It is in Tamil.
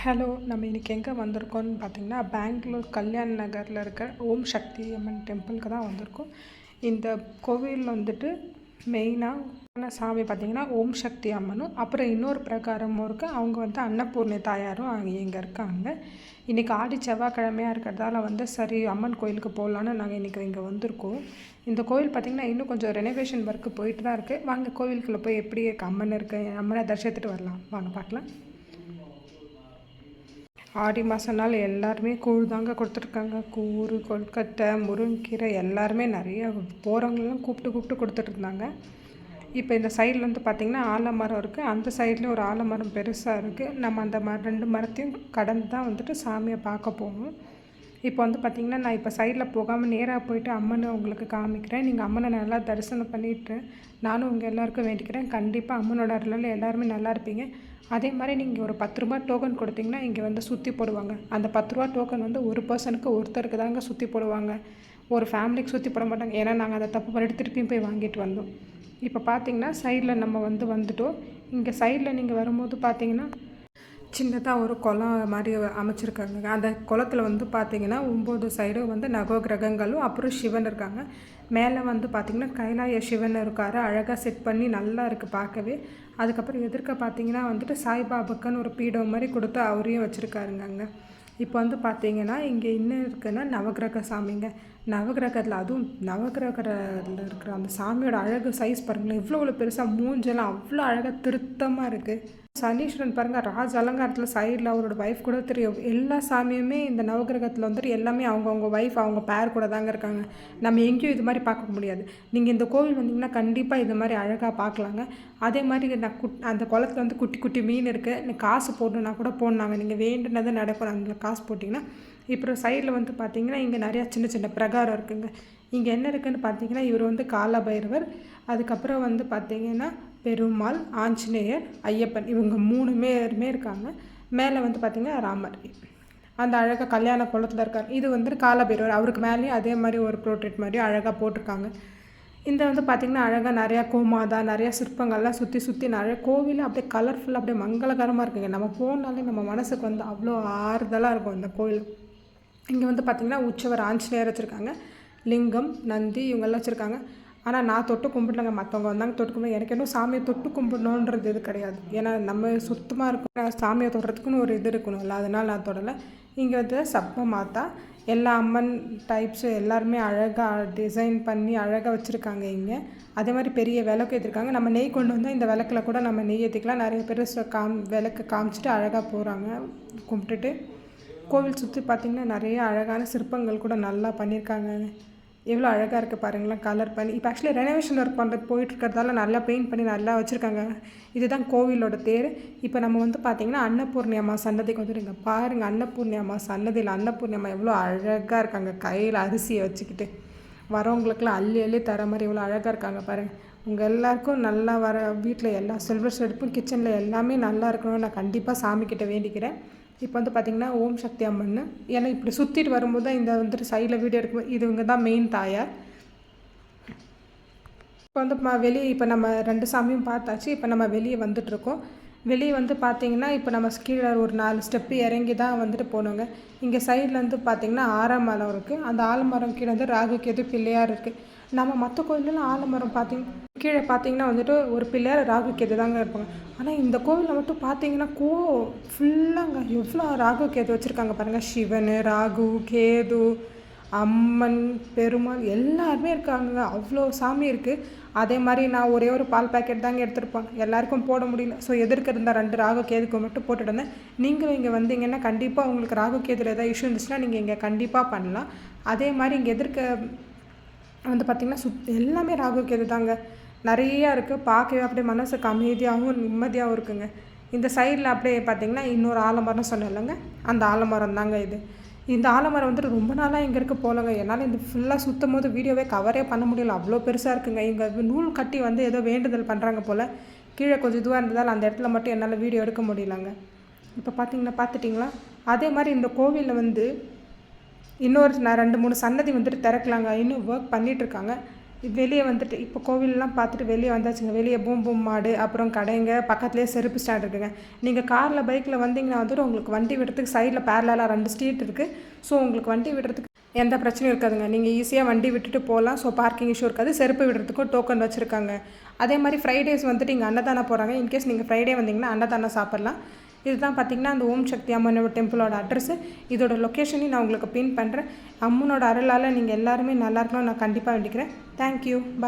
ஹலோ நம்ம இன்றைக்கி எங்கே வந்திருக்கோம்னு பார்த்தீங்கன்னா பெங்களூர் கல்யாண் நகரில் இருக்க ஓம் சக்தி அம்மன் டெம்பிளுக்கு தான் வந்திருக்கோம். இந்த கோவிலில் வந்துட்டு மெயினாக சாமி பார்த்திங்கன்னா ஓம் சக்தி அம்மனும் அப்புறம் இன்னொரு பிரகாரமும் இருக்குது அவங்க வந்து அன்னபூர்ணி தாயாரும் அங்கே இங்கே இருக்காங்க. இன்றைக்கி ஆடி செவ்வாய்க்கிழமையாக இருக்கிறதால வந்து சரி அம்மன் கோயிலுக்கு போகலான்னு நாங்கள் இன்றைக்கி இங்கே வந்திருக்கோம். இந்த கோயில் பார்த்திங்கன்னா இன்னும் கொஞ்சம் ரெனோவேஷன் ஒர்க்கு போயிட்டு தான் இருக்குது வாங்க கோவிலுக்குள்ளே போய் எப்படி இருக்குது அம்மன் இருக்குது அம்மனை தரிசித்துட்டு வரலாம். வாங்க பார்க்கலாம். ஆடி மாதம்னால எல்லாருமே கூழ் தாங்க கொடுத்துருக்காங்க. கூறு கொழுக்கட்டை முருங்கீரை எல்லாருமே நிறைய போகிறவங்களெல்லாம் கூப்பிட்டு கூப்பிட்டு கொடுத்துட்ருந்தாங்க. இப்போ இந்த சைடில் வந்து பார்த்திங்கன்னா ஆலமரம் இருக்குது அந்த சைட்லேயும் ஒரு ஆலமரம் பெருசாக இருக்குது நம்ம அந்த மர ரெண்டு மரத்தையும் கடந்து தான் வந்துட்டு சாமியை பார்க்க போகணும். இப்போ வந்து பார்த்திங்கன்னா நான் இப்போ சைடில் போகாமல் நேராக போயிட்டு அம்மனை உங்களுக்கு காமிக்கிறேன். நீங்கள் அம்மனை நல்லா தரிசனம் பண்ணிட்டு நானும் உங்கள் எல்லாருக்கும் வேண்டிக்கிறேன். கண்டிப்பாக அம்மனோட அருளில் எல்லாருமே நல்லா இருப்பீங்க. அதே மாதிரி நீங்கள் ஒரு பத்து ரூபா டோக்கன் கொடுத்தீங்கன்னா இங்கே வந்து சுற்றி போடுவாங்க. அந்த பத்து ரூபா டோக்கன் வந்து ஒரு பர்சனுக்கு ஒருத்தருக்கு தாங்க சுற்றி போடுவாங்க. ஒரு ஃபேமிலிக்கு சுற்றி போட மாட்டாங்க. ஏன்னா நாங்கள் அதை தப்பு பண்ணிட்டு திருப்பியும் போய் வாங்கிட்டு வந்தோம். இப்போ பார்த்தீங்கன்னா சைடில் நம்ம வந்து வந்துட்டோம். இங்கே சைடில் நீங்கள் வரும்போது பார்த்தீங்கன்னா சின்னதாக ஒரு குளம் மாதிரி அமைச்சிருக்காங்க. அந்த குளத்தில் வந்து பார்த்திங்கன்னா ஒம்பது சைடும் வந்து நகோ கிரகங்களும் அப்புறம் சிவன் இருக்காங்க. மேலே வந்து பார்த்திங்கன்னா கைலாய சிவன் இருக்கார். அழகாக செட் பண்ணி நல்லா இருக்குது பார்க்கவே அதுக்கப்புறம் எதிர்க்க பார்த்திங்கன்னா வந்துட்டு சாய்பாபாக்குன்னு ஒரு பீடம் மாதிரி கொடுத்து அவரையும் வச்சுருக்காருங்க அங்கே. இப்போ வந்து பார்த்தீங்கன்னா இங்கே இன்னும் இருக்குன்னா நவகிரக சாமிங்க. நவகிரகத்தில் அதுவும் நவகிரகத்தில் இருக்கிற அந்த சாமியோட அழகு சைஸ் பாருங்களேன் எவ்வளோ எவ்வளோ பெருசாக மூஞ்செல்லாம் அவ்வளோ அழகாக திருத்தமாக இருக்குது சனீஸ்வரன் பாருங்கள் ராஜ அலங்காரத்தில் சைடில் அவரோட ஒய்ஃப் கூட தெரியும். எல்லா சாமியுமே இந்த நவகிரகத்தில் வந்துட்டு எல்லாமே அவங்கவுங்க ஒய்ஃப் அவங்க பேர் கூட தாங்க இருக்காங்க. நம்ம எங்கேயும் இது மாதிரி பார்க்க முடியாது. நீங்கள் இந்த கோவில் வந்தீங்கன்னா கண்டிப்பாக இது மாதிரி அழகாக பார்க்கலாங்க. அதே மாதிரி நான் குட் அந்த குளத்தில் வந்து குட்டி குட்டி மீன் இருக்குது காசு போடணுன்னா கூட போடணாங்க நீங்கள் வேண்டுனதை நடக்கும் அந்த காசு போட்டிங்கன்னா இப்போ சைடில் வந்து பார்த்தீங்கன்னா இங்கே நிறையா சின்ன சின்ன பிரகாரம் இருக்குங்க. இங்கே என்ன இருக்குதுன்னு பார்த்தீங்கன்னா இவர் வந்து காலபைரவர். அதுக்கப்புறம் வந்து பார்த்தீங்கன்னா பெருமாள் ஆஞ்சநேயர் ஐயப்பன் இவங்க மூணு பேருமே இருக்காங்க. மேலே வந்து பார்த்திங்கன்னா ராமர். அந்த அழகாக கல்யாண குளத்தில் இருக்கார். இது வந்து காலபைரவர். அவருக்கு மேலேயும் அதே மாதிரி ஒரு ப்ரோட்ரேட் மாதிரி அழகாக போட்டிருக்காங்க. இந்த வந்து பார்த்திங்கன்னா அழகாக நிறையா கோமாதா நிறையா சிற்பங்கள்லாம் சுற்றி சுற்றி நிறைய கோவிலில் அப்படியே கலர்ஃபுல்லாக அப்படியே மங்களகரமாக இருக்குங்க. நம்ம போனாலே நம்ம மனசுக்கு வந்து அவ்வளோ ஆறுதலாக இருக்கும் இந்த கோவில் இங்கே வந்து பார்த்திங்கன்னா உற்சவர் ஆஞ்சநேயர் வச்சுருக்காங்க. லிங்கம் நந்தி இவங்கெல்லாம் வச்சுருக்காங்க. ஆனால் நான் தொட்டு கும்பிடலங்க. மற்றவங்க வந்தாங்க தொட்டு கும்பிடு. எனக்கு இன்னும் சாமியை தொட்டு கும்பிடணுன்றது இது கிடையாது. ஏன்னா நம்ம சுத்தமாக இருக்கும் சாமியை தொடுறதுக்குன்னு ஒரு இது இருக்கணும்ல. அதனால் நான் தொடலை. இங்கே வந்து சப்ப மாதா. எல்லா அம்மன் டைப்ஸு எல்லாருமே அழகாக டிசைன் பண்ணி அழகாக வச்சுருக்காங்க இங்கே. அதே மாதிரி பெரிய விளக்கு ஏற்றிருக்காங்க நம்ம நெய் கொண்டு வந்தால் இந்த விளக்கில் கூட நம்ம நெய் ஏற்றிக்கலாம் நிறைய பேர் காம் விளக்கு காமிச்சிட்டு அழகாக போகிறாங்க கும்பிட்டுட்டு கோவில் சுற்றி பார்த்திங்கன்னா நிறைய அழகான சிற்பங்கள் கூட நல்லா பண்ணியிருக்காங்க. எவ்வளோ அழகாக இருக்குது பாருங்களேன் கலர் பண்ணி. இப்போ ஆக்சுவலி ரெனோவேஷன் ஒர்க் பண்ணுறது போயிட்டுருக்கிறதால நல்லா பெயிண்ட் பண்ணி நல்லா வச்சுருக்காங்க. இதுதான் கோவிலோட தேர். இப்போ நம்ம வந்து பார்த்திங்கன்னா அன்னபூர்ணி அம்மா சன்னதிக்கு வந்துடுங்க பாருங்கள் அன்னபூர்ணி அம்மா சன்னதியில் அன்னபூர்ணி அம்மா எவ்வளோ அழகாக இருக்காங்க. கையில் அரிசியை வச்சுக்கிட்டு. வரவங்களுக்குலாம் அள்ளி அள்ளி தர மாதிரி எவ்வளோ அழகாக இருக்காங்க பாருங்கள் உங்கள் எல்லாருக்கும் நல்லா வர வீட்டில் எல்லா சில்வர் செடுப்பும் கிச்சனில் எல்லாமே நல்லா இருக்கணும்னு நான் கண்டிப்பாக சாமிக்கிட்ட வேண்டிக்கிறேன். இப்போ வந்து பார்த்திங்கன்னா ஓம் சக்தி அம்மன் ஏன்னா இப்படி சுற்றிட்டு வரும்போது தான் இந்த வந்துட்டு சைடில் வீடியோ எடுக்கும் இதுவங்க தான் மெயின் தாயார். இப்போ வந்து வெளியே இப்போ நம்ம ரெண்டு சாமியும் பார்த்தாச்சு. இப்போ நம்ம வெளியே வந்துட்ருக்கோம் வெளியே வந்து பார்த்திங்கன்னா இப்போ நம்ம கீழே ஒரு நாலு ஸ்டெப்பு இறங்கி தான் வந்துட்டு போனோங்க. இங்கே சைடில் வந்து பார்த்திங்கன்னா ஆலமரம் இருக்குது அந்த ஆலமரம் கீழே வந்து ராகு கேது பிள்ளையார் இருக்குது நம்ம மற்ற கோயிலெலாம் ஆலமரம் பார்த்திங்க கீழே பார்த்தீங்கன்னா வந்துட்டு ஒரு பிள்ளையார் ராகு கேது தாங்க இருப்பாங்க. ஆனால் இந்த கோவிலில் மட்டும் பார்த்தீங்கன்னா கோ ஃபுல்லாங்க எவ்வளோ ராகு கேது வச்சுருக்காங்க பாருங்கள் சிவன் ராகு கேது அம்மன் பெருமாள் எல்லாருமே இருக்காங்க அவ்வளோ சாமி இருக்குது அதே மாதிரி நான் ஒரே ஒரு பால் பேக்கெட் தாங்க எடுத்துருப்பேன் எல்லாருக்கும் போட முடியல. ஸோ எதிர்க்க இருந்த ரெண்டு ராகு கேதுக்கு மட்டும் போட்டுட்டு இருந்தேன் நீங்களும் இங்கே வந்தீங்கன்னா கண்டிப்பாக உங்களுக்கு ராகு கேதுல ஏதாவது இஷ்யூ இருந்துச்சுன்னா நீங்கள் இங்கே கண்டிப்பாக பண்ணலாம். அதே மாதிரி இங்கே எதிர்க்க வந்து பார்த்திங்கன்னா சுத் எல்லாமே ராகு கேது தாங்க நிறையா இருக்குது பார்க்கவே அப்படியே மனசுக்கு அமைதியாகவும் நிம்மதியாகவும் இருக்குங்க. இந்த சைடில் அப்படியே பார்த்திங்கன்னா இன்னொரு ஆலமரம் சொன்னேன் இல்லைங்க அந்த ஆலமரம் தாங்க இது. இந்த ஆலமரம் வந்துட்டு ரொம்ப நாளாக இங்கே இருக்க போலங்க. என்னால் இந்த ஃபுல்லாக சுற்றும் போது வீடியோவே கவரே பண்ண முடியல. அவ்வளோ பெருசாக இருக்குங்க. இங்கே நூல் கட்டி வந்து ஏதோ வேண்டுதல் பண்ணுறாங்க போல். கீழே கொஞ்சம் இதுவாக இருந்ததால் அந்த இடத்துல மட்டும் என்னால் வீடியோ எடுக்க முடியலங்க. இப்போ பார்த்தீங்கன்னா பார்த்துட்டிங்களா அதே மாதிரி இந்த கோவிலில் வந்து இன்னொரு நான் ரெண்டு மூணு சன்னதி வந்துட்டு திறக்கலாங்க. இன்னும் ஒர்க் பண்ணிகிட்ருக்காங்க வெளியே வந்துட்டு இப்போ கோவிலெலாம் பார்த்துட்டு வெளியே வந்தாச்சுங்க. வெளியே பூம் பூம் மாடு அப்புறம் கடைங்க பக்கத்துலேயே செருப்பு ஸ்டாண்ட் இருக்குங்க. நீங்கள் காரில் பைக்கில் வந்தீங்கன்னா வந்துட்டு உங்களுக்கு வண்டி விடுறதுக்கு சைடில் பேரலாக ரெண்டு ஸ்ட்ரீட் இருக்குது ஸோ உங்களுக்கு வண்டி விடுறதுக்கு எந்த பிரச்சனையும் இருக்காதுங்க. நீங்கள் ஈஸியாக வண்டி விட்டுட்டு போகலாம். ஸோ பார்க்கிங் இஷ்யூ இருக்காது. செருப்பு விடுறதுக்கும் டோக்கன் வச்சுருக்காங்க. அதே மாதிரி ஃப்ரைடேஸ் வந்துட்டு இங்கே அன்னதானம் போகிறாங்க இன்கேஸ் நீங்கள் ஃப்ரைடே வந்தீங்கன்னா அன்னதானம் சாப்பிட்லாம். இதுதான் பார்த்தீங்கன்னா அந்த ஓம் சக்தி அம்மனோட டெம்பிளோட அட்ரஸ் இதோட லொக்கேஷனையும் நான் உங்களுக்கு பின் பண்ணுறேன் அம்மனோட அருளால் நீங்கள் எல்லாருமே நல்லா இருக்கணும் நான் கண்டிப்பாக வேண்டிக்கிறேன். Thank you bye